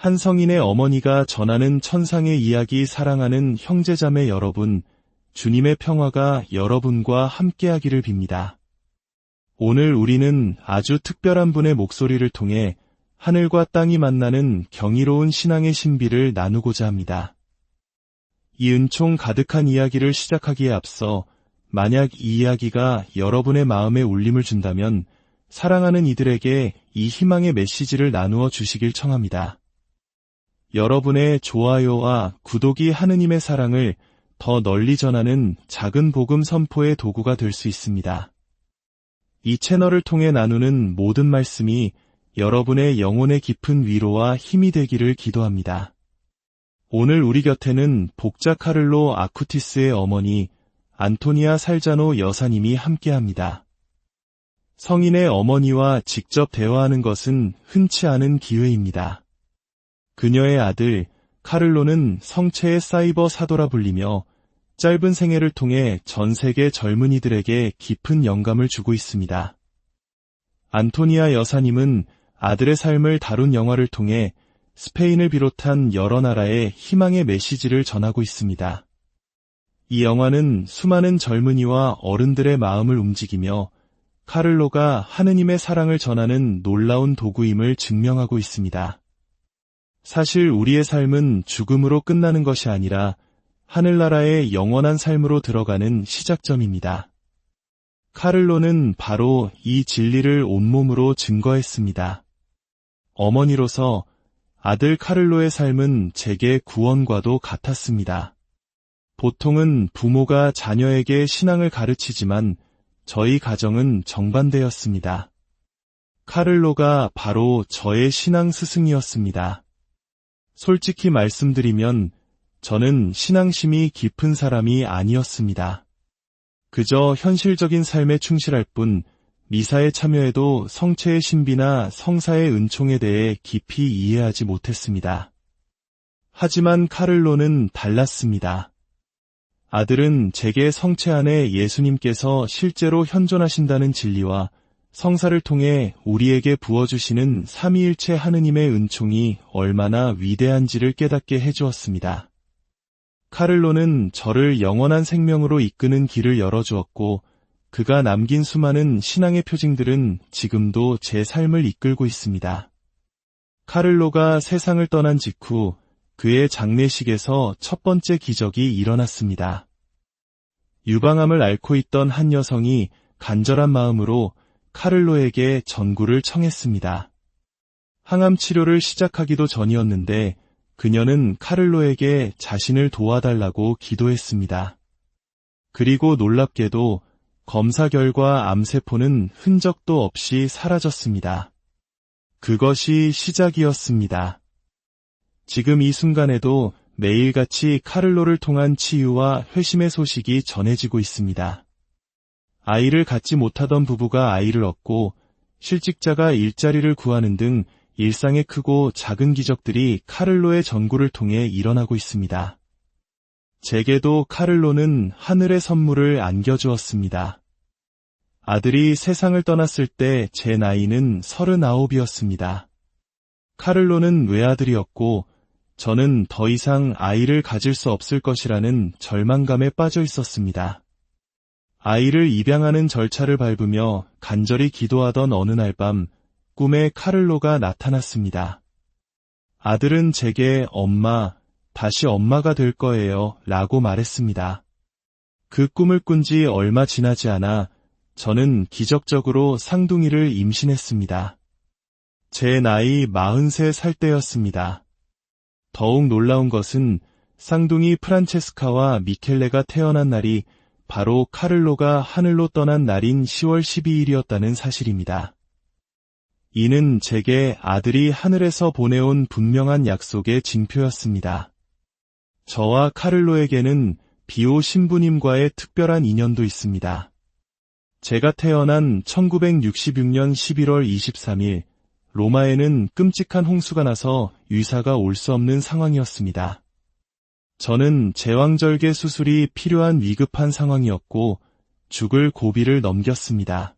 한 성인의 어머니가 전하는 천상의 이야기 사랑하는 형제자매 여러분, 주님의 평화가 여러분과 함께하기를 빕니다. 오늘 우리는 아주 특별한 분의 목소리를 통해 하늘과 땅이 만나는 경이로운 신앙의 신비를 나누고자 합니다. 이 은총 가득한 이야기를 시작하기에 앞서 만약 이 이야기가 여러분의 마음에 울림을 준다면 사랑하는 이들에게 이 희망의 메시지를 나누어 주시길 청합니다. 여러분의 좋아요와 구독이 하느님의 사랑을 더 널리 전하는 작은 복음 선포의 도구가 될 수 있습니다. 이 채널을 통해 나누는 모든 말씀이 여러분의 영혼의 깊은 위로와 힘이 되기를 기도합니다. 오늘 우리 곁에는 복자 카를로 아쿠티스의 어머니 안토니아 살자노 여사님이 함께합니다. 성인의 어머니와 직접 대화하는 것은 흔치 않은 기회입니다. 그녀의 아들 카를로는 성체의 사이버 사도라 불리며 짧은 생애를 통해 전 세계 젊은이들에게 깊은 영감을 주고 있습니다. 안토니아 여사님은 아들의 삶을 다룬 영화를 통해 스페인을 비롯한 여러 나라에 희망의 메시지를 전하고 있습니다. 이 영화는 수많은 젊은이와 어른들의 마음을 움직이며 카를로가 하느님의 사랑을 전하는 놀라운 도구임을 증명하고 있습니다. 사실 우리의 삶은 죽음으로 끝나는 것이 아니라 하늘나라의 영원한 삶으로 들어가는 시작점입니다. 카를로는 바로 이 진리를 온몸으로 증거했습니다. 어머니로서 아들 카를로의 삶은 제게 구원과도 같았습니다. 보통은 부모가 자녀에게 신앙을 가르치지만 저희 가정은 정반대였습니다. 카를로가 바로 저의 신앙 스승이었습니다. 솔직히 말씀드리면 저는 신앙심이 깊은 사람이 아니었습니다. 그저 현실적인 삶에 충실할 뿐 미사에 참여해도 성체의 신비나 성사의 은총에 대해 깊이 이해하지 못했습니다. 하지만 카를로는 달랐습니다. 아들은 제게 성체 안에 예수님께서 실제로 현존하신다는 진리와 성사를 통해 우리에게 부어주시는 삼위일체 하느님의 은총이 얼마나 위대한지를 깨닫게 해주었습니다. 카를로는 저를 영원한 생명으로 이끄는 길을 열어주었고 그가 남긴 수많은 신앙의 표징들은 지금도 제 삶을 이끌고 있습니다. 카를로가 세상을 떠난 직후 그의 장례식에서 첫 번째 기적이 일어났습니다. 유방암을 앓고 있던 한 여성이 간절한 마음으로 카를로에게 전구를 청했습니다. 항암 치료를 시작하기도 전이었는데 그녀는 카를로에게 자신을 도와달라고 기도했습니다. 그리고 놀랍게도 검사 결과 암세포는 흔적도 없이 사라졌습니다. 그것이 시작이었습니다. 지금 이 순간에도 매일같이 카를로를 통한 치유와 회심의 소식이 전해지고 있습니다. 아이를 갖지 못하던 부부가 아이를 얻고 실직자가 일자리를 구하는 등 일상의 크고 작은 기적들이 카를로의 전구를 통해 일어나고 있습니다. 제게도 카를로는 하늘의 선물을 안겨주었습니다. 아들이 세상을 떠났을 때 제 나이는 서른아홉이었습니다. 카를로는 외아들이었고 저는 더 이상 아이를 가질 수 없을 것이라는 절망감에 빠져 있었습니다. 아이를 입양하는 절차를 밟으며 간절히 기도하던 어느 날 밤 꿈에 카를로가 나타났습니다. 아들은 제게 엄마, 다시 엄마가 될 거예요 라고 말했습니다. 그 꿈을 꾼 지 얼마 지나지 않아 저는 기적적으로 상둥이를 임신했습니다. 제 나이 43살 때였습니다. 더욱 놀라운 것은 쌍둥이 프란체스카와 미켈레가 태어난 날이 바로 카를로가 하늘로 떠난 날인 10월 12일이었다는 사실입니다. 이는 제게 아들이 하늘에서 보내온 분명한 약속의 징표였습니다. 저와 카를로에게는 비오 신부님과의 특별한 인연도 있습니다. 제가 태어난 1966년 11월 23일, 로마에는 끔찍한 홍수가 나서 의사가 올 수 없는 상황이었습니다. 저는 제왕절개 수술이 필요한 위급한 상황이었고 죽을 고비를 넘겼습니다.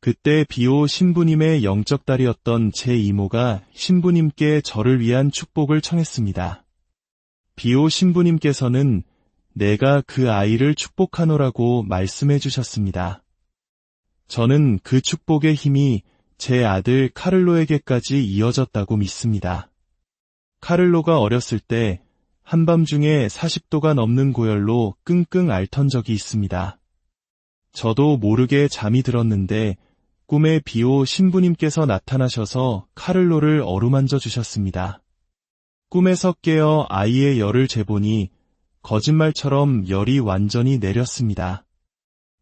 그때 비오 신부님의 영적 딸이었던 제 이모가 신부님께 저를 위한 축복을 청했습니다. 비오 신부님께서는 내가 그 아이를 축복하노라고 말씀해 주셨습니다. 저는 그 축복의 힘이 제 아들 카를로에게까지 이어졌다고 믿습니다. 카를로가 어렸을 때 한밤중에 40도가 넘는 고열로 끙끙 앓던 적이 있습니다. 저도 모르게 잠이 들었는데 꿈에 비오 신부님께서 나타나셔서 카를로를 어루만져 주셨습니다. 꿈에서 깨어 아이의 열을 재보니 거짓말처럼 열이 완전히 내렸습니다.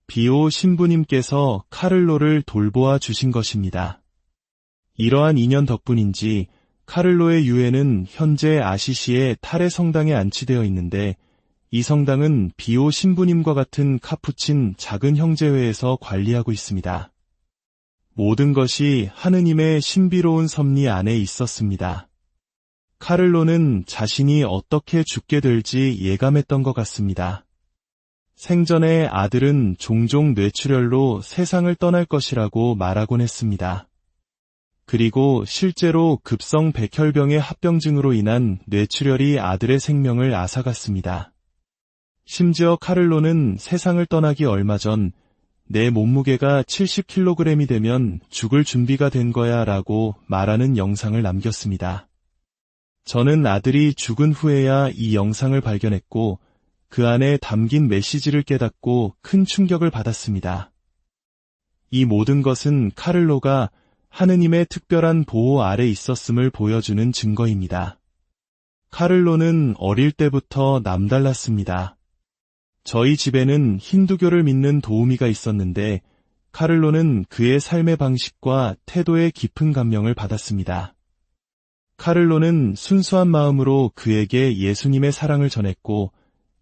비오 신부님께서 카를로를 돌보아 주신 것입니다. 이러한 인연 덕분인지 카를로의 유해는 현재 아시시의 탈의 성당에 안치되어 있는데 이 성당은 비오 신부님과 같은 카푸친 작은 형제회에서 관리하고 있습니다. 모든 것이 하느님의 신비로운 섭리 안에 있었습니다. 카를로는 자신이 어떻게 죽게 될지 예감했던 것 같습니다. 생전에 아들은 종종 뇌출혈로 세상을 떠날 것이라고 말하곤 했습니다. 그리고 실제로 급성 백혈병의 합병증으로 인한 뇌출혈이 아들의 생명을 앗아갔습니다. 심지어 카를로는 세상을 떠나기 얼마 전 내 몸무게가 70kg이 되면 죽을 준비가 된 거야 라고 말하는 영상을 남겼습니다. 저는 아들이 죽은 후에야 이 영상을 발견했고 그 안에 담긴 메시지를 깨닫고 큰 충격을 받았습니다. 이 모든 것은 카를로가 하느님의 특별한 보호 아래 있었음을 보여주는 증거입니다. 카를로는 어릴 때부터 남달랐습니다. 저희 집에는 힌두교를 믿는 도우미가 있었는데 카를로는 그의 삶의 방식과 태도에 깊은 감명을 받았습니다. 카를로는 순수한 마음으로 그에게 예수님의 사랑을 전했고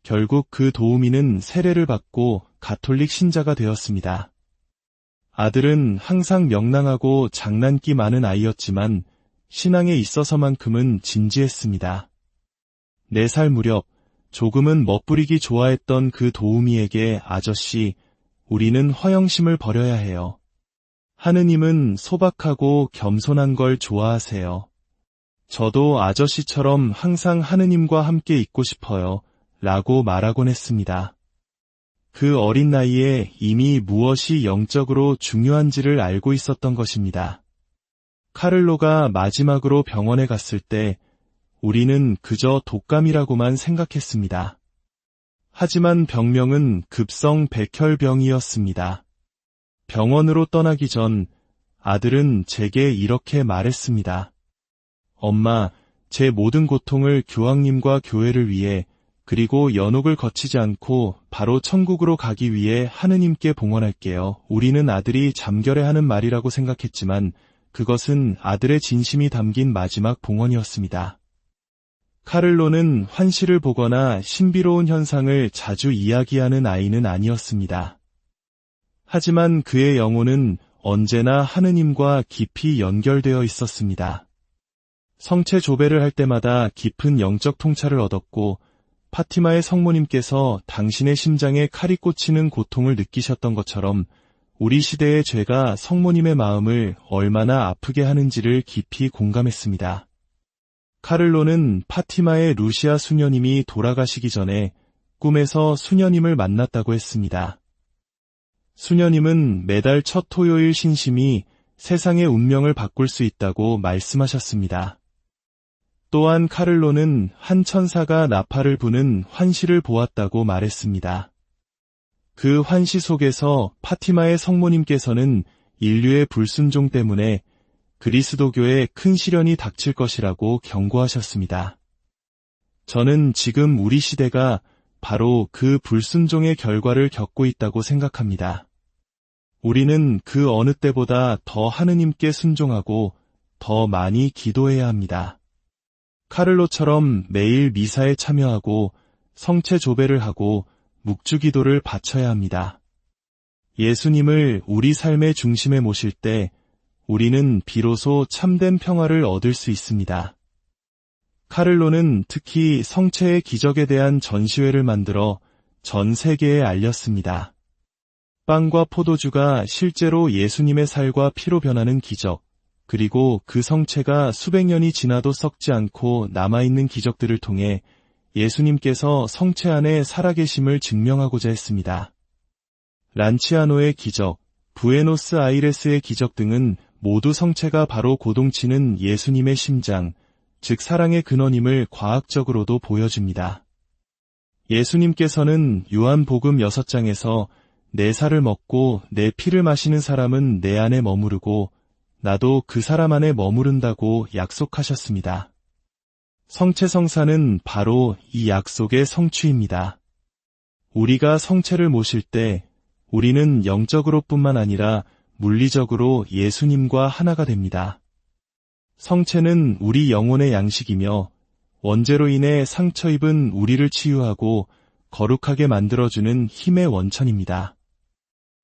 결국 그 도우미는 세례를 받고 가톨릭 신자가 되었습니다. 아들은 항상 명랑하고 장난기 많은 아이였지만 신앙에 있어서만큼은 진지했습니다. 4살 무렵 조금은 멋부리기 좋아했던 그 도우미에게 아저씨, 우리는 허영심을 버려야 해요. 하느님은 소박하고 겸손한 걸 좋아하세요. 저도 아저씨처럼 항상 하느님과 함께 있고 싶어요. 라고 말하곤 했습니다. 그 어린 나이에 이미 무엇이 영적으로 중요한지를 알고 있었던 것입니다. 카를로가 마지막으로 병원에 갔을 때 우리는 그저 독감이라고만 생각했습니다. 하지만 병명은 급성 백혈병이었습니다. 병원으로 떠나기 전 아들은 제게 이렇게 말했습니다. 엄마, 제 모든 고통을 교황님과 교회를 위해 그리고 연옥을 거치지 않고 바로 천국으로 가기 위해 하느님께 봉헌할게요. 우리는 아들이 잠결에 하는 말이라고 생각했지만 그것은 아들의 진심이 담긴 마지막 봉헌이었습니다. 카를로는 환시를 보거나 신비로운 현상을 자주 이야기하는 아이는 아니었습니다. 하지만 그의 영혼은 언제나 하느님과 깊이 연결되어 있었습니다. 성체 조배를 할 때마다 깊은 영적 통찰을 얻었고 파티마의 성모님께서 당신의 심장에 칼이 꽂히는 고통을 느끼셨던 것처럼 우리 시대의 죄가 성모님의 마음을 얼마나 아프게 하는지를 깊이 공감했습니다. 카를로는 파티마의 루시아 수녀님이 돌아가시기 전에 꿈에서 수녀님을 만났다고 했습니다. 수녀님은 매달 첫 토요일 신심이 세상의 운명을 바꿀 수 있다고 말씀하셨습니다. 또한 카를로는 한 천사가 나팔을 부는 환시를 보았다고 말했습니다. 그 환시 속에서 파티마의 성모님께서는 인류의 불순종 때문에 그리스도교에 큰 시련이 닥칠 것이라고 경고하셨습니다. 저는 지금 우리 시대가 바로 그 불순종의 결과를 겪고 있다고 생각합니다. 우리는 그 어느 때보다 더 하느님께 순종하고 더 많이 기도해야 합니다. 카를로처럼 매일 미사에 참여하고 성체 조배를 하고 묵주 기도를 바쳐야 합니다. 예수님을 우리 삶의 중심에 모실 때 우리는 비로소 참된 평화를 얻을 수 있습니다. 카를로는 특히 성체의 기적에 대한 전시회를 만들어 전 세계에 알렸습니다. 빵과 포도주가 실제로 예수님의 살과 피로 변하는 기적, 그리고 그 성체가 수백 년이 지나도 썩지 않고 남아있는 기적들을 통해 예수님께서 성체 안에 살아계심을 증명하고자 했습니다. 란치아노의 기적, 부에노스 아이레스의 기적 등은 모두 성체가 바로 고동치는 예수님의 심장, 즉 사랑의 근원임을 과학적으로도 보여줍니다. 예수님께서는 요한복음 6장에서 내 살을 먹고 내 피를 마시는 사람은 내 안에 머무르고 나도 그 사람 안에 머무른다고 약속하셨습니다. 성체성사는 바로 이 약속의 성취입니다. 우리가 성체를 모실 때 우리는 영적으로 뿐만 아니라 물리적으로 예수님과 하나가 됩니다. 성체는 우리 영혼의 양식이며 원죄로 인해 상처 입은 우리를 치유하고 거룩하게 만들어주는 힘의 원천입니다.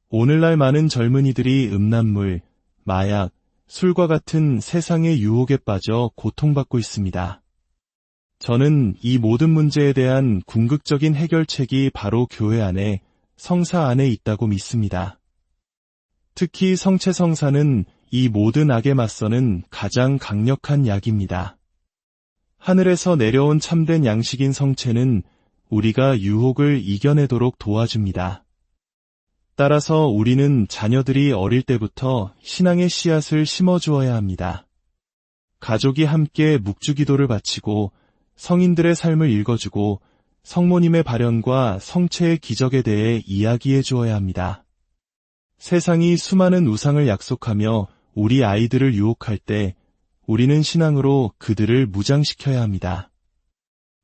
오늘날 많은 젊은이들이 음란물, 마약, 술과 같은 세상의 유혹에 빠져 고통받고 있습니다. 저는 이 모든 문제에 대한 궁극적인 해결책이 바로 교회 안에 성사 안에 있다고 믿습니다. 특히 성체 성사는 이 모든 악에 맞서는 가장 강력한 약입니다. 하늘에서 내려온 참된 양식인 성체는 우리가 유혹을 이겨내도록 도와줍니다. 따라서 우리는 자녀들이 어릴 때부터 신앙의 씨앗을 심어주어야 합니다. 가족이 함께 묵주기도를 바치고 성인들의 삶을 읽어주고 성모님의 발현과 성체의 기적에 대해 이야기해 주어야 합니다. 세상이 수많은 우상을 약속하며 우리 아이들을 유혹할 때 우리는 신앙으로 그들을 무장시켜야 합니다.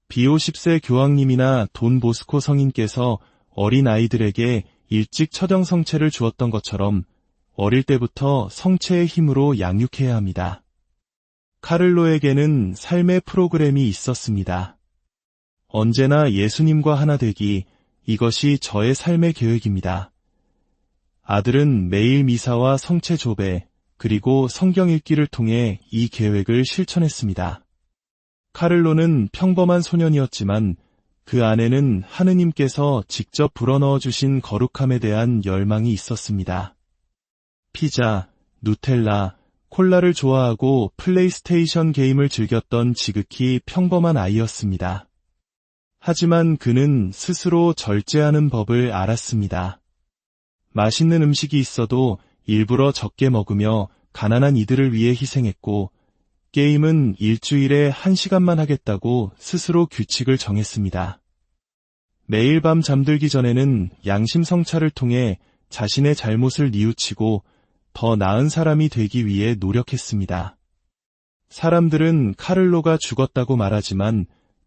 비오 10세 교황님이나 돈 보스코 성인께서 어린 아이들에게 일찍 처형 성체를 주었던 것처럼 어릴 때부터 성체의 힘으로 양육해야 합니다. 카를로에게는 삶의 프로그램이 있었습니다. 언제나 예수님과 하나 되기, 이것이 저의 삶의 계획입니다. 아들은 매일 미사와 성체 조배, 그리고 성경 읽기를 통해 이 계획을 실천했습니다. 카를로는 평범한 소년이었지만 그 안에는 하느님께서 직접 불어넣어 주신 거룩함에 대한 열망이 있었습니다. 피자, 누텔라, 콜라를 좋아하고 플레이스테이션 게임을 즐겼던 지극히 평범한 아이였습니다. 하지만 그는 스스로 절제하는 법을 알았습니다. 맛있는 음식이 있어도 일부러 적게 먹으며 가난한 이들을 위해 희생했고 게임은 일주일에 한 시간만 하겠다고 스스로 규칙을 정했습니다. 매일 밤 잠들기 전에는 양심 성찰을 통해 자신의 잘못을 뉘우치고 더 나은 사람이 되기 위해 노력했습니다. 사람들은 카를로가 죽었다고 말하지만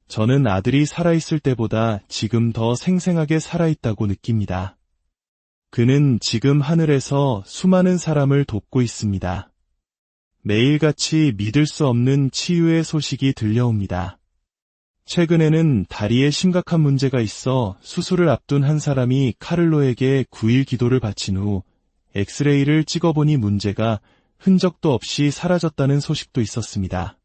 저는 아들이 살아있을 때보다 지금 더 생생하게 살아있다고 느낍니다. 그는 지금 하늘에서 수많은 사람을 돕고 있습니다. 매일같이 믿을 수 없는 치유의 소식이 들려옵니다. 최근에는 다리에 심각한 문제가 있어 수술을 앞둔 한 사람이 카를로에게 9일 기도를 바친 후 엑스레이를 찍어보니 문제가 흔적도 없이 사라졌다는 소식도 있었습니다.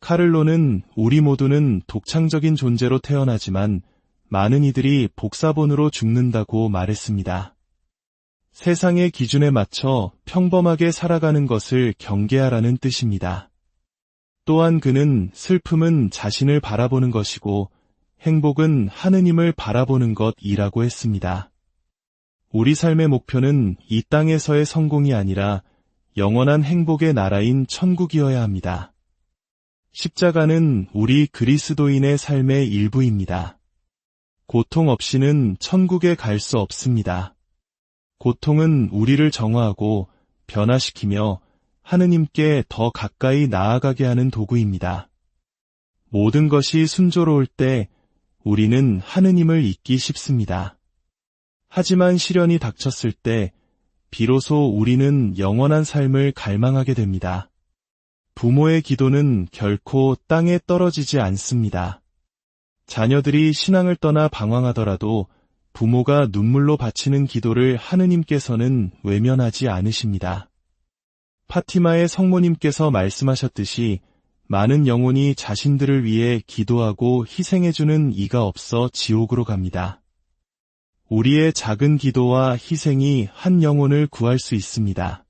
카를로는 우리 모두는 독창적인 존재로 태어나지만 많은 이들이 복사본으로 죽는다고 말했습니다. 세상의 기준에 맞춰 평범하게 살아가는 것을 경계하라는 뜻입니다. 또한 그는 슬픔은 자신을 바라보는 것이고 행복은 하느님을 바라보는 것이라고 했습니다. 우리 삶의 목표는 이 땅에서의 성공이 아니라 영원한 행복의 나라인 천국이어야 합니다. 십자가는 우리 그리스도인의 삶의 일부입니다. 고통 없이는 천국에 갈 수 없습니다. 고통은 우리를 정화하고 변화시키며 하느님께 더 가까이 나아가게 하는 도구입니다. 모든 것이 순조로울 때 우리는 하느님을 잊기 쉽습니다. 하지만 시련이 닥쳤을 때 비로소 우리는 영원한 삶을 갈망하게 됩니다. 부모의 기도는 결코 땅에 떨어지지 않습니다. 자녀들이 신앙을 떠나 방황하더라도 부모가 눈물로 바치는 기도를 하느님께서는 외면하지 않으십니다. 파티마의 성모님께서 말씀하셨듯이 많은 영혼이 자신들을 위해 기도하고 희생해주는 이가 없어 지옥으로 갑니다. 우리의 작은 기도와 희생이 한 영혼을 구할 수 있습니다.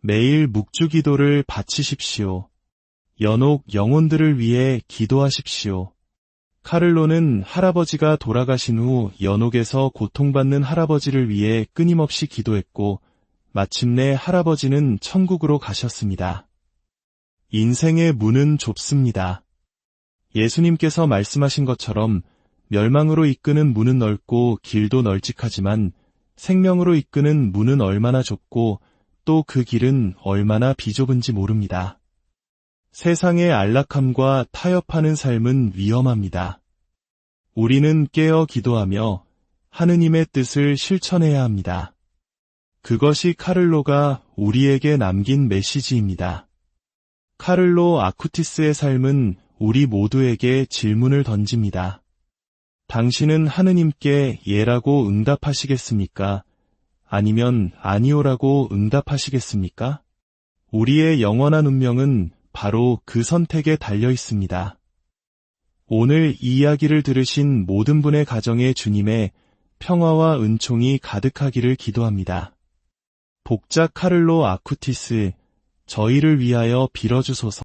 매일 묵주 기도를 바치십시오. 연옥 영혼들을 위해 기도하십시오. 카를로는 할아버지가 돌아가신 후 연옥에서 고통받는 할아버지를 위해 끊임없이 기도했고, 마침내 할아버지는 천국으로 가셨습니다. 인생의 문은 좁습니다. 예수님께서 말씀하신 것처럼 멸망으로 이끄는 문은 넓고 길도 널찍하지만 생명으로 이끄는 문은 얼마나 좁고 또 그 길은 얼마나 비좁은지 모릅니다. 세상의 안락함과 타협하는 삶은 위험합니다. 우리는 깨어 기도하며 하느님의 뜻을 실천해야 합니다. 그것이 카를로가 우리에게 남긴 메시지입니다. 카를로 아쿠티스의 삶은 우리 모두에게 질문을 던집니다. 당신은 하느님께 예라고 응답하시겠습니까? 아니면 아니오라고 응답하시겠습니까? 우리의 영원한 운명은 바로 그 선택에 달려 있습니다. 오늘 이 이야기를 들으신 모든 분의 가정에 주님의 평화와 은총이 가득하기를 기도합니다. 복작 카를로 아쿠티스, 저희를 위하여 빌어주소서.